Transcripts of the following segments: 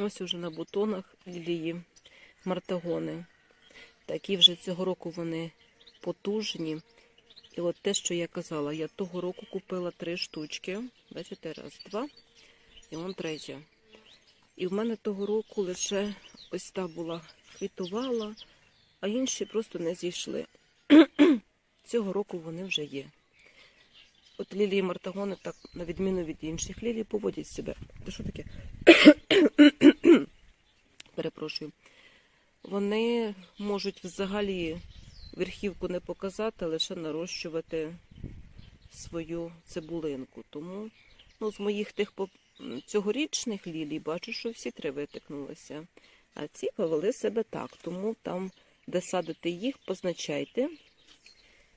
Ось уже на бутонах лілії мартагони. Такі вже цього року вони потужні. І от те, що я казала, я того року купила три штучки. Бачите, раз, два. І вон третя. І в мене того року лише ось та була квітувала, а інші просто не зійшли. Цього року вони вже є. От лілії мартагони, так, на відміну від інших лілій, поводять себе. Це що таке? Перепрошую. Вони можуть взагалі верхівку не показати, лише нарощувати свою цибулинку. Тому ну, з моїх тих цьогорічних лілій бачу, що всі три витикнулися. А ці повели себе так. Тому там, де садите їх, позначайте.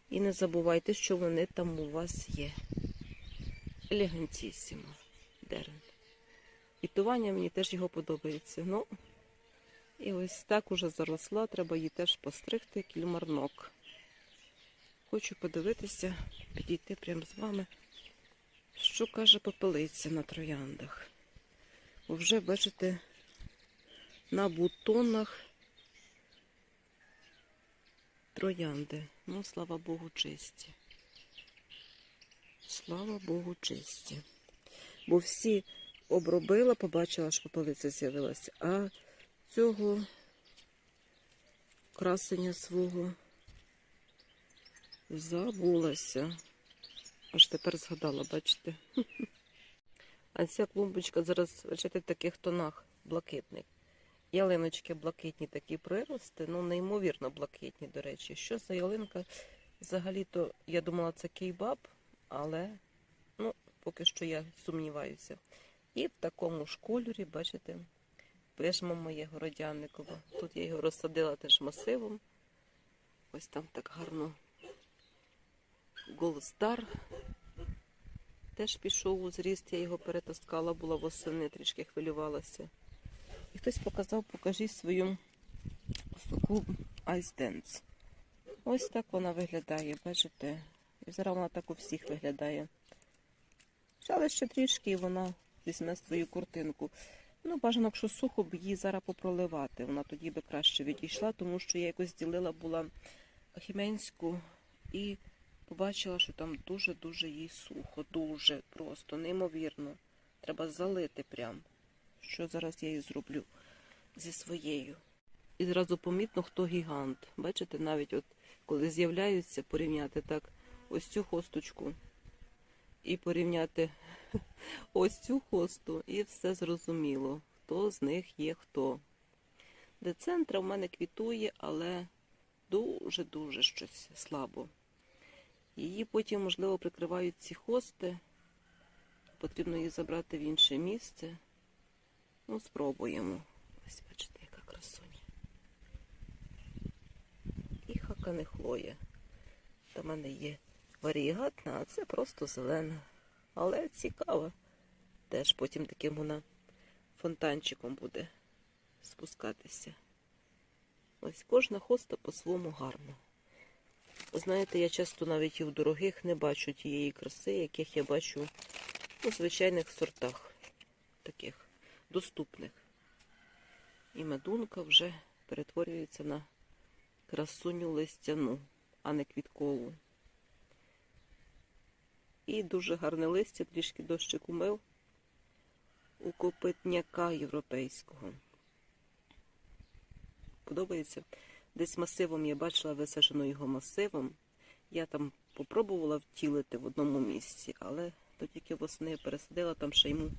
І не забувайте, що вони там у вас є. Елегантісімо. Дерен. Квітування мені теж його подобається. Ну, і ось так уже заросла, треба її теж постригти, кільмарнок. Хочу подивитися, підійти прямо з вами, що каже попелиця на трояндах. Бо вже бачите, на бутонах троянди. Ну, слава Богу, чисті. Слава Богу, чисті. Бо всі обробила, побачила, що попелиця з'явилася, а цього красення свого забулася. Аж тепер згадала, бачите. А ця клумбочка зараз, бачите, в таких тонах блакитних. Ялиночки блакитні такі прирости, ну неймовірно блакитні, до речі. Що за ялинка? Взагалі-то я думала, це кейбаб, але ну, поки що я сумніваюся. І в такому ж кольорі, бачите, пишемо моє городянникове. Тут я його розсадила теж масивом. Ось там так гарно. Голстар теж пішов у зріст, я його перетаскала, була восени, трішки хвилювалася. І хтось показав, покажіть свою суку Ice Dance. Ось так вона виглядає, бачите? І зараз вона так у всіх виглядає. Взяли ще трішки і вона візьме свою куртинку. Ну, бажано, якщо сухо б її зараз попроливати. Вона тоді би краще відійшла, тому що я якось ділила була Хіменську і побачила, що там дуже-дуже їй сухо, дуже просто, неймовірно. Треба залити прям. Що зараз я і зроблю зі своєю. І зразу помітно, хто гігант. Бачите, навіть от коли з'являються, порівняти так ось цю хосточку і порівняти ось цю хосту, і все зрозуміло, хто з них є хто. Децентра в мене квітує, але дуже-дуже щось слабо. Її потім, можливо, прикривають ці хости. Потрібно її забрати в інше місце. Ну, спробуємо. Ось бачите, яка красуня. І хакане хлоя. Та в мене є варігатна, а це просто зелена. Але цікава. Теж потім таким вона фонтанчиком буде спускатися. Ось кожна хоста по-своєму гарна. Знаєте, я часто навіть і в дорогих не бачу тієї краси, яких я бачу у звичайних сортах, таких доступних. І медунка вже перетворюється на красуню листяну, а не квіткову. І дуже гарне листя, трішки дощик умив у копитняка європейського. Подобається. Десь масивом я бачила висаджено його масивом. Я там попробувала втілити в одному місці, але то тільки восени пересадила, там ще йому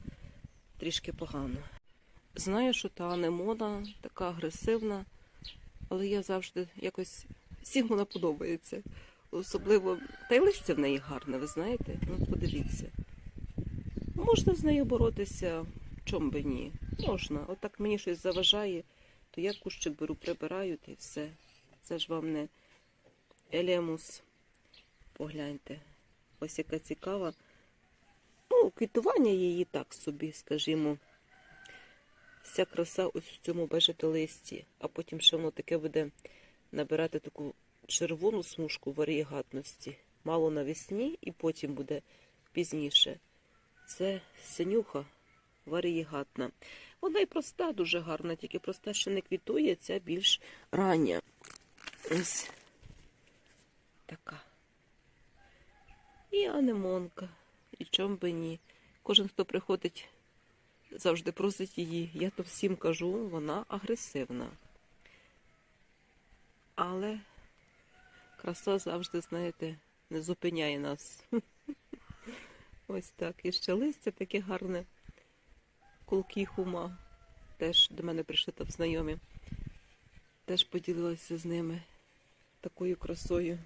трішки погано. Знаю, що та анемона така агресивна, але я завжди якось всім вона подобається. Особливо, та й листя в неї гарне, ви знаєте? Ну, подивіться. Можна з нею боротися, чом би ні. Можна. Отак мені щось заважає, то я кущик беру, прибираю та й все. Це ж вам не елемус. Погляньте. Ось яка цікава. Ну, квітування її так собі, скажімо. Вся краса ось в цьому бачите листі, а потім ще воно таке буде набирати таку червону смужку варієгатності. Мало навесні і потім буде пізніше. Це синюха, варігатна. Вона й проста, дуже гарна, тільки проста ще не квітує, ця більш рання. Ось така. І анемонка. І чом би ні. Кожен, хто приходить, завжди просить її. Я то всім кажу, вона агресивна. Але краса завжди, знаєте, не зупиняє нас. Ось так. І ще листя таке гарне. Кулки хума. Теж до мене прийшли там знайомі. Теж поділилася з ними такою красою.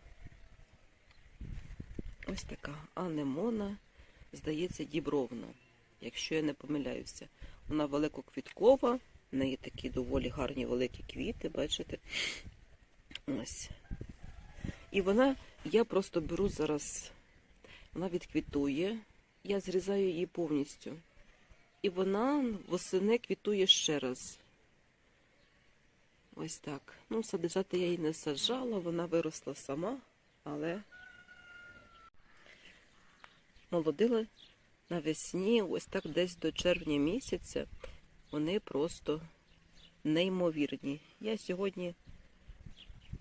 Ось така анемона, здається, дібровна, якщо я не помиляюся. Вона великоквіткова, в неї такі доволі гарні великі квіти, бачите? Ось. І вона, я просто беру зараз, вона відквітує, я зрізаю її повністю. І вона восени квітує ще раз. Ось так. Ну, саджати я її не саджала, вона виросла сама, але молодили навесні, ось так десь до червня місяця. Вони просто неймовірні. Я сьогодні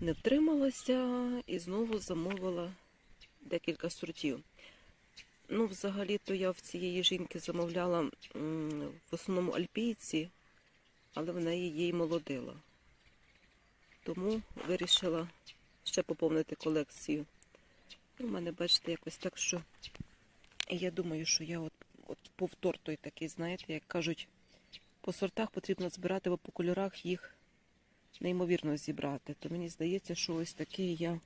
не втрималася і знову замовила декілька сортів. Ну, взагалі-то я в цієї жінки замовляла в основному альпійці, але в неї їй молодила. Тому вирішила ще поповнити колекцію. І в мене, бачите, якось так, що я думаю, що я от, от повтор той такий, знаєте, як кажуть, по сортах потрібно збирати, бо по кольорах їх неймовірно зібрати. То мені здається, що ось такий я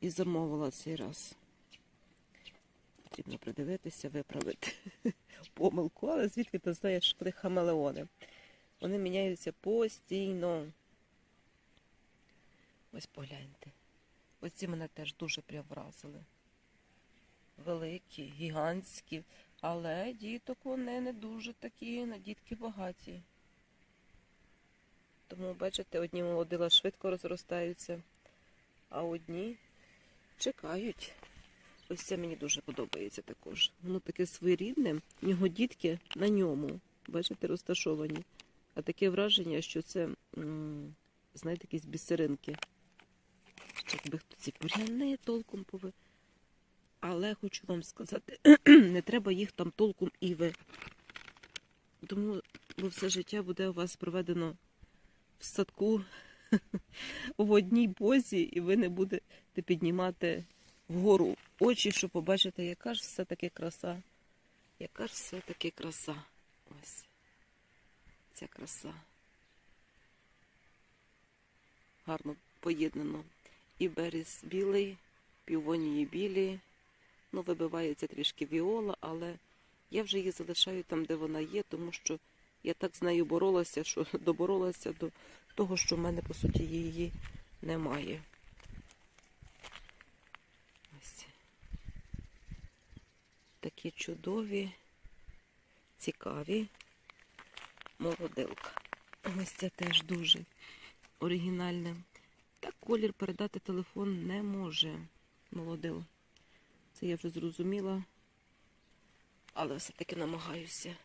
і замовила цей раз. Потрібно придивитися, виправити помилку, але звідки ти знаєш, коли хамелеони? Вони міняються постійно. Ось погляньте. Оці мене теж дуже прям. Великі, гігантські, але діток вони не дуже такі, на дітки багаті. Тому, бачите, одні молодила швидко розростаються, а одні чекають. Ось це мені дуже подобається також. Воно таке своєрідне, в нього дітки на ньому, бачите, розташовані. А таке враження, що це, знаєте, якісь бісеринки. Якби хто ці буряни толком пови. Але хочу вам сказати, не треба їх там толком і ви. Тому бо все життя буде у вас проведено в садку в одній позі, і ви не будете піднімати вгору очі, щоб побачити, яка ж все-таки краса. Яка ж все-таки краса. Ось. Ця краса. Гарно поєднано. І берез білий, півонії білі. Ну, вибивається трішки віола, але я вже її залишаю там, де вона є, тому що я так з нею боролася, що доборолася до того, що в мене, по суті, її немає. Ось. Такі чудові, цікаві молодилка. Ось це теж дуже оригінальне. Так колір передати телефон не може молодил. Це я вже зрозуміла, але все-таки намагаюся.